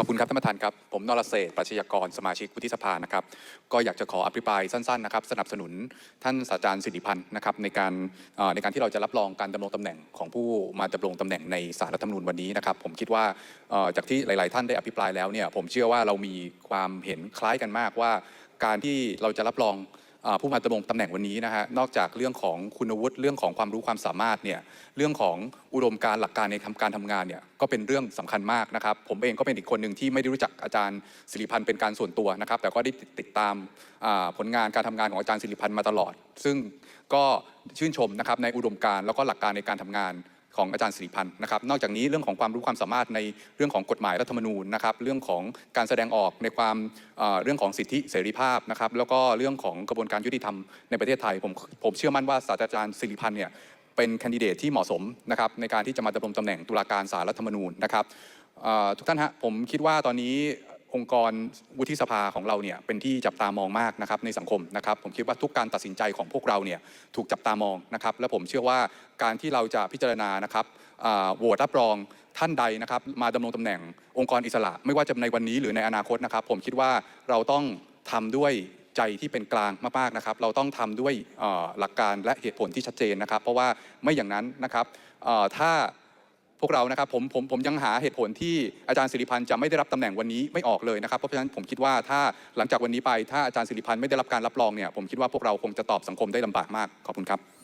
ขอบคุณครับท่านประธานครับ ผมนรเศษปรัชญากรสมาชิกวุฒิสภานะครับ ก็อยากจะขออภิปรายสั้นๆนะครับ สนับสนุนท่านศาสตราจารย์สิริพันธ์นะครับในการในการที่เราจะรับรองการดำรงตำแหน่งของผู้มาดำรงตำแหน่งในสารรัฐธรรมนูญวันนี้นะครับ ผมคิดว่าจากที่หลาย ๆ ท่านได้อภิปรายแล้วเนี่ยผมเชื่อว่าเรามีความเห็นคล้ายกันมากว่า การที่เราจะรับรอง ผู้มาดำรงตำแหน่งวันนี้นะฮะนอกจากเรื่องของคุณวุฒิเรื่องของความรู้ความสามารถเนี่ยเรื่องของอุดมการหลักการในทำการทำงานเนี่ยก็เป็นเรื่องสำคัญมากนะครับ ผมเองก็เป็นอีกคนหนึ่งที่ไม่ได้รู้จักอาจารย์สิริพันธ์เป็นการส่วนตัวนะครับ แต่ก็ได้ติดตามผลงานการทำงานของอาจารย์สิริพันธ์มาตลอด ซึ่งก็ชื่นชมนะครับในอุดมการแล้วก็หลักการในการทำงาน ของอาจารย์สิริพันธ์นะครับ นอกจากนี้เรื่องของความรู้ความสามารถในเรื่องของกฎหมายรัฐธรรมนูญนะครับ เรื่องของการแสดงออกในความเอ่อเรื่องของสิทธิเสรีภาพนะครับ แล้วก็เรื่องของกระบวนการยุติธรรมในประเทศไทย ผมผมเชื่อมั่นว่าศาสตราจารย์สิริพันธ์เนี่ยเป็นแคนดิเดตที่เหมาะสมนะครับในการที่จะมาดำรงตำแหน่งตุลาการศาลรัฐธรรมนูญนะครับทุกท่านฮะผมคิดว่าตอนนี้ องค์กรวุฒิสภาของเราเนี่ยเป็นที่จับตามองมากนะครับในสังคมนะครับผมคิดว่าทุกการตัดสินใจของพวกเราเนี่ยถูกจับตามองนะครับและผมเชื่อว่าการที่เราจะพิจารณานะครับโหวตรับรองท่านใดนะครับมาดำรงตำแหน่งองค์กรอิสระ ไม่ว่าจะในวันนี้หรือในอนาคตนะครับ ผมคิดว่าเราต้องทำด้วยใจที่เป็นกลางมากๆนะครับ เราต้องทำด้วยหลักการและเหตุผลที่ชัดเจนนะครับ เพราะว่าไม่อย่างนั้นนะครับถ้า พวกเรานะครับผมผมผมยังหาเหตุผลที่อาจารย์สิริพันธ์จะไม่ได้รับตำแหน่งวันนี้ไม่ออกเลยนะครับเพราะฉะนั้นผมคิดว่าถ้าหลังจากวันนี้ไป ถ้าอาจารย์สิริพันธ์ไม่ได้รับการรับรองเนี่ยผมคิดว่าพวกเราคงจะตอบสังคมได้ลำบากมากขอบคุณครับ